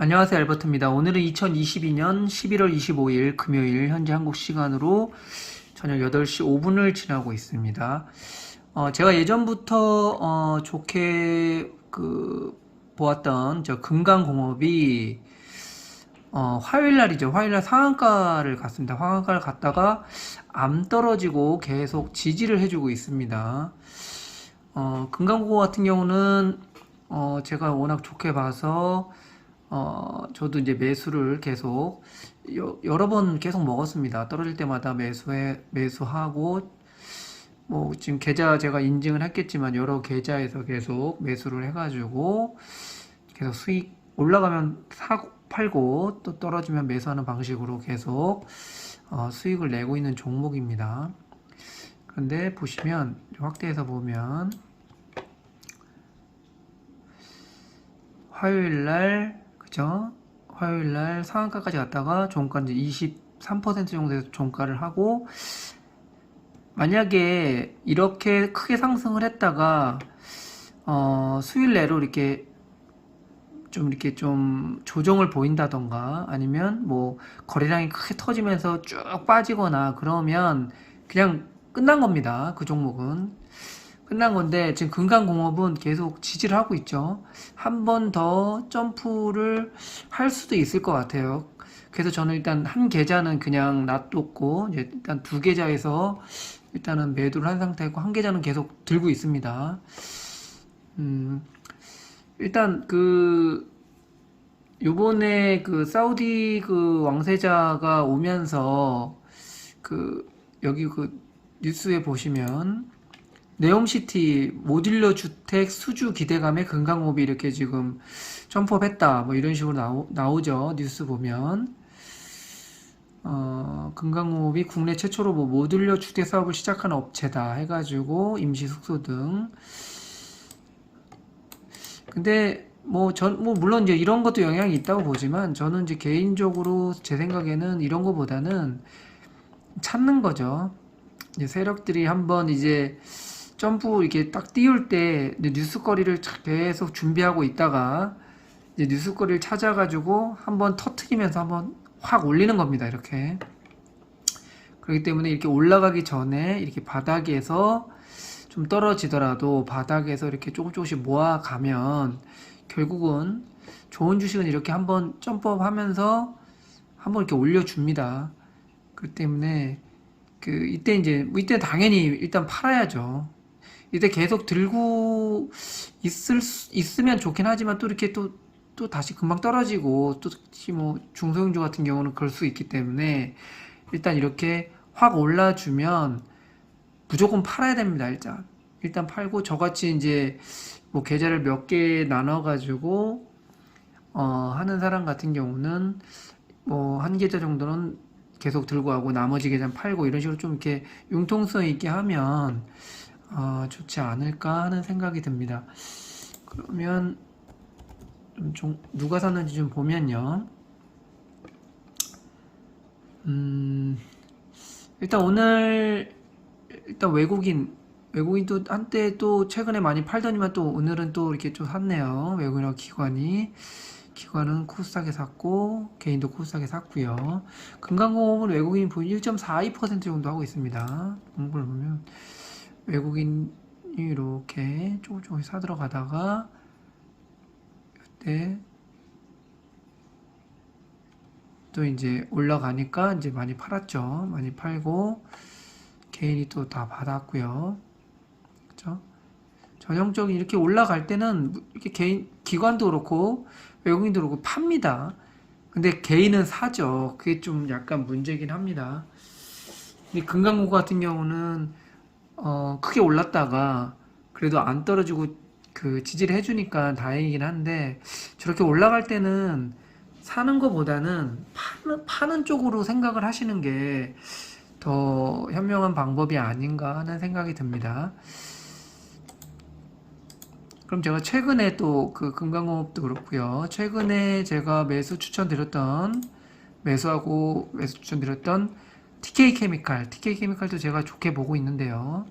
안녕하세요 알버트입니다. 오늘은 2022년 11월 25일 금요일 현재 한국 시간으로 저녁 8시 5분을 지나고 있습니다. 어, 제가 예전부터 어, 좋게 그 보았던 저 금강공업이 어, 화요일 날이죠. 화요일 날 상한가를 갔습니다. 상한가를 갔다가 암 떨어지고 계속 지지를 해주고 있습니다. 어, 금강공업 같은 경우는 어, 제가 워낙 좋게 봐서 어, 저도 이제 매수를 계속 여, 여러 번 계속 먹었습니다. 떨어질 때마다 매수해 매수하고 뭐 지금 계좌 제가 인증을 했겠지만 여러 계좌에서 계속 매수를 해가지고 계속 수익 올라가면 사고 팔고 또 떨어지면 매수하는 방식으로 계속 어, 수익을 내고 있는 종목입니다. 그런데 보시면 확대해서 보면 화요일 날 그죠? 화요일 날 상한가까지 갔다가 종가 이제 23% 정도에서 종가를 하고 만약에 이렇게 크게 상승을 했다가 어, 수요일 내로 이렇게 좀 이렇게 좀 조정을 보인다던가 아니면 뭐 거래량이 크게 터지면서 쭉 빠지거나 그러면 그냥 끝난 겁니다. 그 종목은. 끝난 건데 지금 금강공업은 계속 지지를 하고 있죠. 한 번 더 점프를 할 수도 있을 것 같아요. 그래서 저는 일단 한 계좌는 그냥 놔뒀고 일단 두 계좌에서 일단은 매도를 한 상태고 한 계좌는 계속 들고 있습니다. 음, 일단 그 요번에 그 사우디 그 왕세자가 오면서 그 여기 그 뉴스에 보시면 네옴시티 모듈러 주택 수주 기대감에 금강호흡이 이렇게 지금 점프업했다. 뭐 이런 식으로 나오, 나오죠. 뉴스 보면. 어, 금강호흡이 국내 최초로 뭐 모듈러 주택 사업을 시작한 업체다 해가지고 임시 숙소 등. 근데 뭐 전 뭐 물론 이제 이런 것도 영향이 있다고 보지만 저는 이제 개인적으로 제 생각에는 이런 거보다는 찾는 거죠. 이제 세력들이 한번 이제 점프 이렇게 딱 띄울 때 뉴스거리를 계속 준비하고 있다가 이제 뉴스거리를 찾아가지고 한번 터트리면서 한번 확 올리는 겁니다. 이렇게. 그렇기 때문에 이렇게 올라가기 전에 이렇게 바닥에서 좀 떨어지더라도 바닥에서 이렇게 조금 조금씩 모아가면 결국은 좋은 주식은 이렇게 한번 점프업 하면서 한번 이렇게 올려줍니다. 그렇기 때문에 그 이때 이제 뭐 이때 당연히 일단 팔아야죠. 이때 계속 들고 있을 수, 있으면 좋긴 하지만 또 이렇게 또, 또 다시 금방 떨어지고 또 특히 뭐 중소형주 같은 경우는 그럴 수 있기 때문에 일단 이렇게 확 올라주면 무조건 팔아야 됩니다, 일단. 일단 팔고 저같이 이제 뭐 계좌를 몇 개 나눠 가지고 어 하는 사람 같은 경우는 뭐 한 계좌 정도는 계속 들고 가고 나머지 계좌는 팔고 이런 식으로 좀 이렇게 융통성 있게 하면 어 좋지 않을까 하는 생각이 듭니다. 그러면 좀, 좀 누가 샀는지 좀 보면요. 음, 일단 오늘 일단 외국인 외국인도 한때 또 최근에 많이 팔더니만 또 오늘은 또 이렇게 좀 샀네요. 외국인하고 기관이 기관은 코스닥에 샀고 개인도 코스닥에 샀고요. 금강공업은 외국인 보유 1.42% 정도 하고 있습니다. 공부를 보면 외국인이 이렇게 조금 조금 사 들어 가다가 이때 또 이제 올라가니까 이제 많이 팔았죠. 많이 팔고 개인이 또 다 받았고요. 그렇죠? 전형적인 이렇게 올라갈 때는 이렇게 개인 기관도 그렇고 외국인도 그렇고 팝니다. 근데 개인은 사죠. 그게 좀 약간 문제긴 합니다. 이 금강구 같은 경우는 어, 크게 올랐다가 그래도 안 떨어지고 그 지지를 해주니까 다행이긴 한데 저렇게 올라갈 때는 사는 것보다는 파는, 파는 쪽으로 생각을 하시는 게 더 현명한 방법이 아닌가 하는 생각이 듭니다. 그럼 제가 최근에 또 그 금강공업도 그렇고요. 최근에 제가 매수 추천드렸던 매수하고 매수 추천드렸던 TK 케미칼, TK 케미칼도 제가 좋게 보고 있는데요.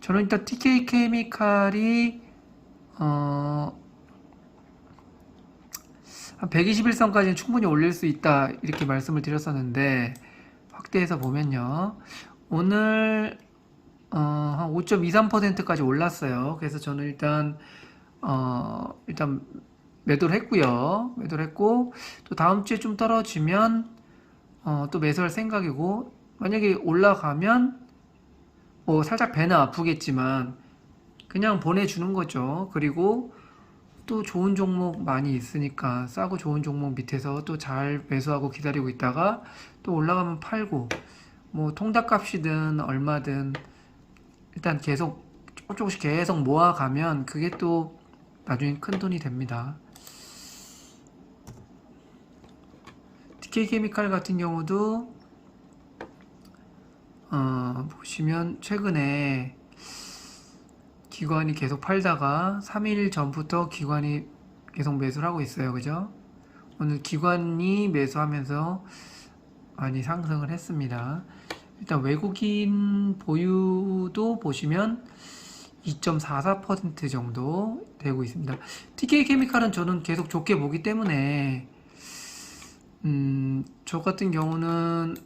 저는 일단 TK 케미칼이 어 한 121선까지는 충분히 올릴 수 있다 이렇게 말씀을 드렸었는데 확대해서 보면요. 오늘 어, 한 5.23%까지 올랐어요. 그래서 저는 일단 어, 일단 매도를 했고요. 매도를 했고 또 다음 주에 좀 떨어지면 어, 또 매수할 생각이고 만약에 올라가면 뭐 살짝 배는 아프겠지만 그냥 보내주는 거죠 그리고 또 좋은 종목 많이 있으니까 싸고 좋은 종목 밑에서 또 잘 매수하고 기다리고 있다가 또 올라가면 팔고 뭐 통닭값이든 얼마든 일단 계속 조금 조금씩 계속 모아가면 그게 또 나중에 큰 돈이 됩니다. TK 케미칼 같은 경우도 어, 보시면 최근에 기관이 계속 팔다가 3일 전부터 기관이 계속 매수를 하고 있어요. 그죠? 오늘 기관이 매수하면서 많이 상승을 했습니다. 일단 외국인 보유도 보시면 2.44% 정도 되고 있습니다. TK 케미칼은 저는 계속 좋게 보기 때문에 음, 저 같은 경우는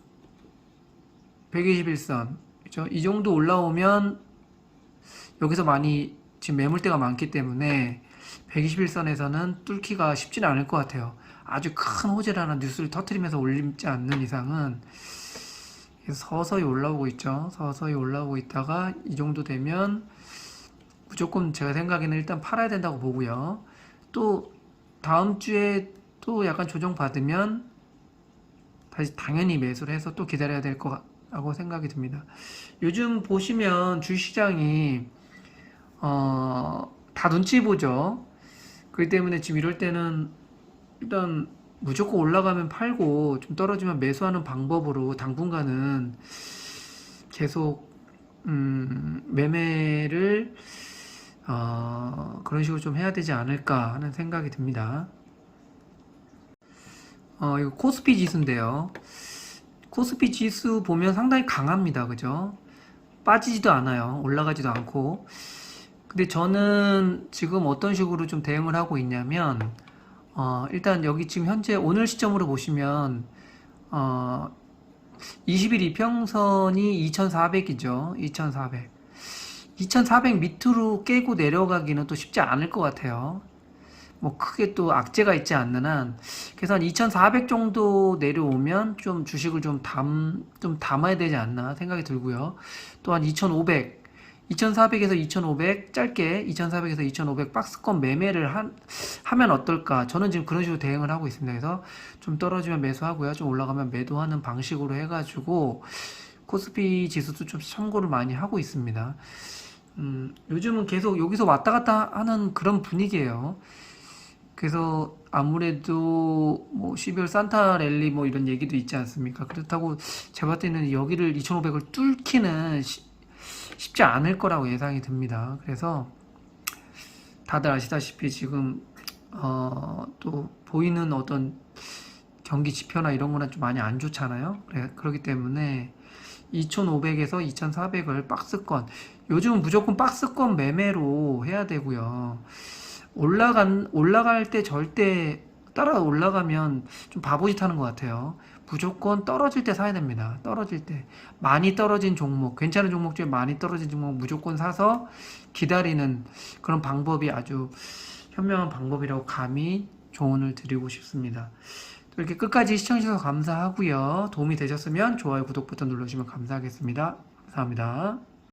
121선 그죠? 이 정도 올라오면 여기서 많이 지금 매물대가 많기 때문에 121선에서는 뚫기가 쉽지는 않을 것 같아요. 아주 큰 호재라는 뉴스를 터트리면서 올리지 않는 이상은 서서히 올라오고 있죠. 서서히 올라오고 있다가 이 정도 되면 무조건 제가 생각에는 일단 팔아야 된다고 보고요. 또 다음 주에 또 약간 조정 받으면 다시 당연히 매수를 해서 또 기다려야 될 거라고 생각이 듭니다. 요즘 보시면 주시장이 어, 다 눈치 보죠. 그렇기 때문에 지금 이럴 때는 일단 무조건 올라가면 팔고 좀 떨어지면 매수하는 방법으로 당분간은 계속 음, 매매를 어, 그런 식으로 좀 해야 되지 않을까 하는 생각이 듭니다. 어, 이거 코스피 지수인데요. 코스피 지수 보면 상당히 강합니다. 그죠? 빠지지도 않아요. 올라가지도 않고. 근데 저는 지금 어떤 식으로 좀 대응을 하고 있냐면, 어, 일단 여기 지금 현재 오늘 시점으로 보시면, 어, 20일 이평선이 2400이죠. 2400. 2400 밑으로 깨고 내려가기는 또 쉽지 않을 것 같아요. 뭐 크게 또 악재가 있지 않는 한 그래서 한 2,400 정도 내려오면 좀 주식을 좀 담, 좀 담아야 되지 않나 생각이 들고요. 또한 2,500, 2,400에서 2,500 짧게 2,400에서 2,500 박스권 매매를 한, 하면 어떨까? 저는 지금 그런 식으로 대응을 하고 있습니다. 그래서 좀 떨어지면 매수하고요. 좀 올라가면 매도하는 방식으로 해가지고 코스피 지수도 좀 참고를 많이 하고 있습니다. 음, 요즘은 계속 여기서 왔다 갔다 하는 그런 분위기예요. 그래서 아무래도 뭐 12월 산타 랠리 뭐 이런 얘기도 있지 않습니까? 그렇다고 제가 봤을 때는 여기를 2,500을 뚫기는 쉬- 쉽지 않을 거라고 예상이 듭니다. 그래서 다들 아시다시피 지금 어, 또 보이는 어떤 경기 지표나 이런 거는 좀 많이 안 좋잖아요. 그래, 그렇기 때문에 2,500에서 2,400을 박스권 요즘은 무조건 박스권 매매로 해야 되고요. 올라간 올라갈 때 절대 따라 올라가면 좀 바보짓 하는 것 같아요. 무조건 떨어질 때 사야 됩니다. 떨어질 때 많이 떨어진 종목, 괜찮은 종목 중에 많이 떨어진 종목 무조건 사서 기다리는 그런 방법이 아주 현명한 방법이라고 감히 조언을 드리고 싶습니다. 또 이렇게 끝까지 시청해주셔서 감사하고요. 도움이 되셨으면 좋아요, 구독 버튼 눌러주시면 감사하겠습니다. 감사합니다.